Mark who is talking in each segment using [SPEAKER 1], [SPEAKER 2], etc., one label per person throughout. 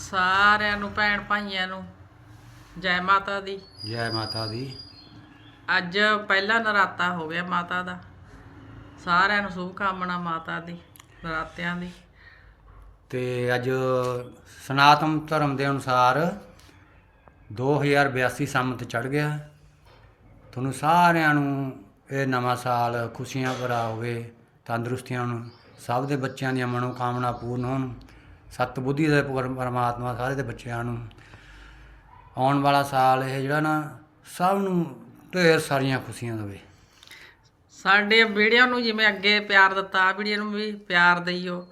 [SPEAKER 1] ਸਾਰਿਆਂ ਨੂੰ ਭੈਣ ਭਾਈਆਂ ਨੂੰ ਜੈ ਮਾਤਾ ਦੀ।
[SPEAKER 2] ਜੈ ਮਾਤਾ ਦੀ।
[SPEAKER 1] ਅੱਜ ਪਹਿਲਾ ਨਰਾਤਾ ਹੋ ਗਿਆ ਮਾਤਾ ਦਾ। ਸਾਰਿਆਂ ਨੂੰ ਸ਼ੁਭ ਕਾਮਨਾ ਮਾਤਾ ਦੀ ਨਰਾਤਿਆਂ ਦੀ।
[SPEAKER 2] ਤੇ ਅੱਜ ਸਨਾਤਨ ਧਰਮ ਦੇ ਅਨੁਸਾਰ 2082 ਸੰਮਤ ਚੜ ਗਿਆ। ਤੁਹਾਨੂੰ ਸਾਰਿਆਂ ਨੂੰ ਇਹ ਨਵਾਂ ਸਾਲ ਖੁਸ਼ੀਆਂ ਭਰਾ ਹੋਵੇ ਤੰਦਰੁਸਤੀਆਂ ਨੂੰ ਸਭ ਦੇ ਬੱਚਿਆਂ ਦੀਆਂ ਮਨੋ ਕਾਮਨਾ ਪੂਰਨ ਹੋਣ। ਸਤ ਬੁੱਧੀ ਦੇ ਪਰ- ਪਰਮਾਤਮਾ ਸਾਰੇ ਦੇ ਬੱਚਿਆਂ ਨੂੰ। ਆਉਣ ਵਾਲਾ ਸਾਲ ਇਹ ਜਿਹੜਾ ਨਾ ਸਭ ਨੂੰ ਢੇਰ ਸਾਰੀਆਂ ਖੁਸ਼ੀਆਂ ਦੇਵੇ।
[SPEAKER 1] ਸਾਡੇ ਵੀਡੀਓ ਨੂੰ ਜਿਵੇਂ ਅੱਗੇ ਪਿਆਰ ਦਿੱਤਾ ਆ ਵੀਡੀਓ ਨੂੰ ਵੀ ਪਿਆਰ ਦਈਓ।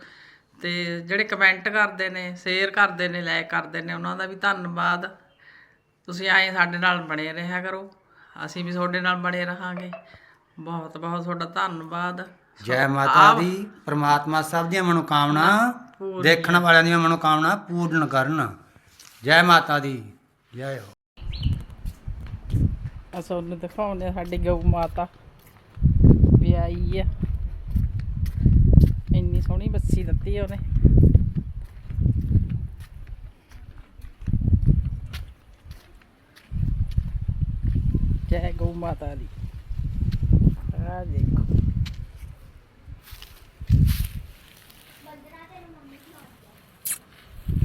[SPEAKER 1] ਤੇ ਜਿਹੜੇ ਕਮੈਂਟ ਕਰਦੇ ਨੇ ਸ਼ੇਅਰ ਕਰਦੇ ਨੇ ਲਾਈਕ ਕਰਦੇ ਨੇ ਉਹਨਾਂ ਦਾ ਵੀ ਧੰਨਵਾਦ। ਤੁਸੀਂ ਆਏ ਸਾਡੇ ਨਾਲ ਬਣੇ ਰਿਹਾ ਕਰੋ। ਅਸੀਂ ਵੀ ਤੁਹਾਡੇ ਨਾਲ ਬਣੇ ਰਹਾਂਗੇ। ਬਹੁਤ ਬਹੁਤ ਤੁਹਾਡਾ ਧੰਨਵਾਦ।
[SPEAKER 2] ਜੈ ਮਾਤਾ ਦੀ ਪ੍ਰਮਾਤਮਾ ਸਭ ਦੀਆਂ ਮਨੋਕਾਮਨਾ ਦੇਖਣ ਵਾਲਿਆਂ ਦੀਆਂ ਮਨੋਕਾਮਨਾ ਪੂਰਨ ਕਰਨ। ਜੈ ਮਾਤਾ ਦੀ ਜੈ ਹੋ।
[SPEAKER 1] ਆ ਤੁਹਾਨੂੰ ਦਿਖਾਉਂਦੇ ਆ ਸਾਡੀ ਗਊ ਮਾਤਾ। ਵਿਆਹੀ ਆ। ਇੰਨੀ ਸੋਹਣੀ ਬੱਸੀ ਦਿੱਤੀ ਆ ਉਹਨੇ। ਜੈ ਗਊ ਮਾਤਾ ਦੀ। ਆ ਦੇਖੋ।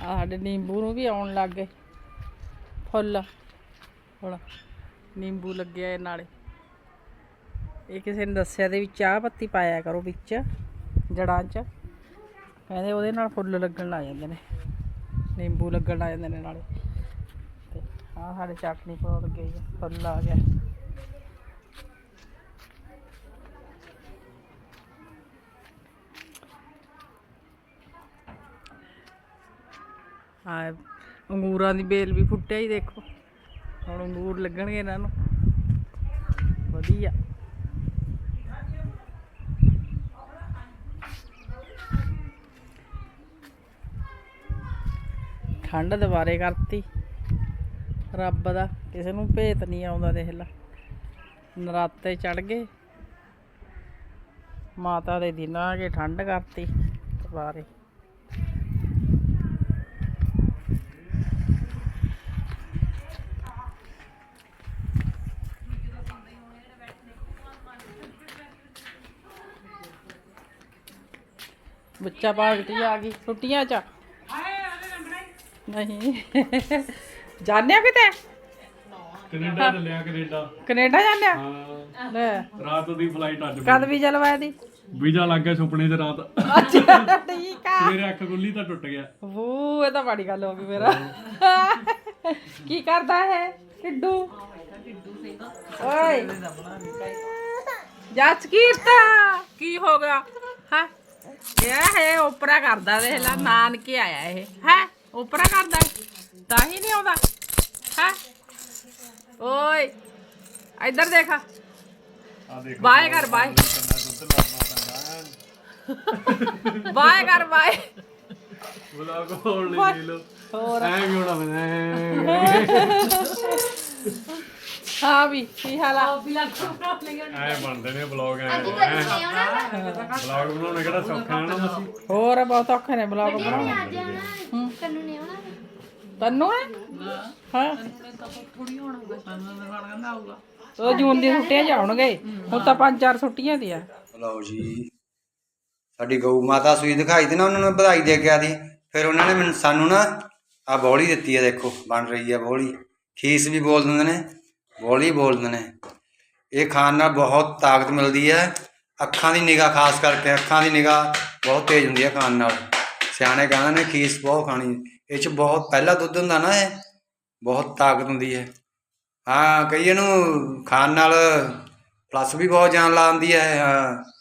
[SPEAKER 1] ਆ ਸਾਡੇ ਨਿੰਬੂ ਨੂੰ ਵੀ ਆਉਣ ਲੱਗ ਗਏ। ਫੁੱਲ। ਹੁਣ ਨਿੰਬੂ ਲੱਗਿਆ ਇਹ ਨਾਲੇ। ਇਹ ਕਿਸੇ ਨੇ ਦੱਸਿਆ ਦੇ ਵਿੱਚ ਚਾਹ ਪੱਤੀ ਪਾਇਆ ਕਰੋ ਵਿੱਚ ਜੜਾਂ 'ਚ। ਕਹਿੰਦੇ ਉਹਦੇ ਨਾਲ ਫੁੱਲ ਲੱਗਣ ਲੱਗ ਜਾਂਦੇ ਨੇ। ਨਿੰਬੂ ਲੱਗਣ ਲੱਗ ਜਾਂਦੇ ਨੇ ਨਾਲੇ। ਤੇ ਆਹ ਸਾਡੇ ਚਟਨੀ ਪਾਉਣ ਲੱਗੇ ਆ ਫੁੱਲ ਆ ਗਿਆ। ਆ ਅੰਗੂਰਾਂ ਦੀ ਬੇਲ ਵੀ ਫੁੱਟਿਆ ਹੀ ਦੇਖੋ। ਹੁਣ ਅੰਗੂਰ ਲੱਗਣਗੇ ਇਹਨਾਂ ਨੂੰ। ਵਧੀਆ। ਠੰਡ ਦੁਬਾਰੇ ਕਰਤੀ। ਰੱਬ ਦਾ, ਕਿਸੇ ਨੂੰ ਭੇਤ ਨਹੀਂ ਆਉਂਦਾ ਦੇਖ ਲਾ। ਨਰਾਤੇ ਚੜ ਗਏ। ਮਾਤਾ ਦੇ ਦਿਨਾਂ ਆ ਕੇ ਠੰਡ ਕਰਤੀ ਦੁਬਾਰੇ। ਬੱਚਾ ਪਾਰਟੀ ਆ ਗਈ ਛੁੱਟੀਆਂ ਚ। ਨਹੀਂ। ਜਾਣਿਆ ਕਿਤੇ?
[SPEAKER 3] ਕੈਨੇਡਾ ਚੱਲਿਆ ਕੈਨੇਡਾ।
[SPEAKER 1] ਕੈਨੇਡਾ ਜਾਣਿਆ?
[SPEAKER 3] ਹਾਂ।
[SPEAKER 1] ਲੈ।
[SPEAKER 3] ਰਾਤ ਦੀ ਫਲਾਈਟ ਅੱਜ
[SPEAKER 1] ਕਦ ਵੀ ਜਲਵਾਇਆ ਦੀ
[SPEAKER 3] ਵੀਜ਼ਾ ਲੱਗ ਗਿਆ ਸੁਪਨੇ 'ਚ ਰਾਤ।
[SPEAKER 1] ਅੱਛਾ ਠੀਕ ਆ।
[SPEAKER 3] ਸਵੇਰੇ ਅੱਖ ਖੁੱਲੀ ਤਾਂ ਟੁੱਟ ਗਿਆ।
[SPEAKER 1] ਵੂ ਇਹ ਤਾਂ ਬੜੀ ਗੱਲ ਹੋ ਗਈ ਮੇਰਾ ਕੀ ਕਰਦਾ ਹੈ ਕਿੱਡੂ? ਓਏ। ਜੱਜ ਕੀਰਤਾ ਕੀ ਹੋ ਗਿਆ? ਹੈ? ਇਹ ਹੈ ਉਪਰਾ ਕਰਦਾ ਦੇਖ ਲੈ ਨਾਨਕੇ ਆਇਆ ਇਹ। ਹੈ ਉਪਰਾ ਕਰਦਾ। ਤਾਂ ਹੀ ਨਹੀਂ ਆਉਂਦਾ। ਹੈ। ਓਏ ਇੱਧਰ ਦੇਖ।
[SPEAKER 3] ਆ ਦੇਖ
[SPEAKER 1] ਬਾਏ ਕਰ ਬਾਏ। ਬਾਏ ਕਰ ਬਾਏ।
[SPEAKER 3] ਬੁਲਾਗ ਹੋਣ ਲਈ ਲੋ
[SPEAKER 1] ਹੋਰ।
[SPEAKER 3] ਐ ਵੀ ਹੋਣਾ ਮੈਂ।
[SPEAKER 1] ਹਾਂ ਵੀ ਕੀ ਹਾਲ ਆ?
[SPEAKER 3] ਐ ਬਣਦੇ ਨੇ ਬਲੌਗ ਐ। ਬਲੌਗ ਬਣਾਉਣਾ ਕਿਹੜਾ ਸੌਖਾ ਹੈ ਨਾ? ਮਸੀ
[SPEAKER 1] ਹੋਰ ਬਹੁਤ ਔਖੇ ਨੇ ਬਲੌਗ ਬਣਾਉਣੇ। ਤੈਨੂੰ ਹੈ। ਹਾਂ। ਉਹ ਜੂਨ ਦੀ ਛੁੱਟੀਆਂ ਜਾਉਣਗੇ ਹੁਣ ਤਾਂ ਪੰਜ ਚਾਰ ਛੁੱਟੀਆਂ ਦੀਆਂ।
[SPEAKER 2] ਲਓ ਜੀ। ਸਾਡੀ ਗਊ ਮਾਤਾ ਸੂਈ ਦਿਖਾਈ ਤੇ ਨਾ ਉਹਨਾਂ ਨੂੰ ਵਧਾਈ ਦੇ ਕੇ ਆਦੀ ਫਿਰ ਉਹਨਾਂ ਨੇ ਮੈਨੂੰ ਸਾਨੂੰ ਨਾ ਆ ਬੋਲੀ ਦਿੱਤੀ ਹੈ ਦੇਖੋ ਬਣ ਰਹੀ ਹੈ ਬੋਲੀ ਖੀਸ ਵੀ ਬੋਲ ਦਿੰਦੇ ਨੇ। ਬੋਲੀ ਬੋਲਦੇ ਨੇ। ਇਹ ਖਾਣ ਨਾਲ ਬਹੁਤ ਤਾਕਤ ਮਿਲਦੀ ਹੈ। ਅੱਖਾਂ ਦੀ ਨਿਗਾਹ ਖਾਸ ਕਰਕੇ ਅੱਖਾਂ ਦੀ ਨਿਗਾਹ ਬਹੁਤ ਤੇਜ਼ ਹੁੰਦੀ ਹੈ ਖਾਣ ਨਾਲ। ਸਿਆਣੇ ਕਹਿੰਦੇ ਨੇ ਖੀਸ ਬਹੁਤ ਖਾਣੀ ਇਹ ਚ ਬਹੁਤ ਪਹਿਲਾ ਦੁੱਧ ਹੁੰਦਾ ਨਾ ਇਹ, ਬਹੁਤ ਤਾਕਤ ਹੁੰਦੀ ਹੈ। ਹਾਂ ਕਈ ਇਹਨੂੰ ਖਾਣ ਨਾਲ ਪਲੱਸ ਵੀ ਬਹੁਤ ਜਾਨ ਲਾਉਂਦੀ ਹੈ। ਹਾਂ।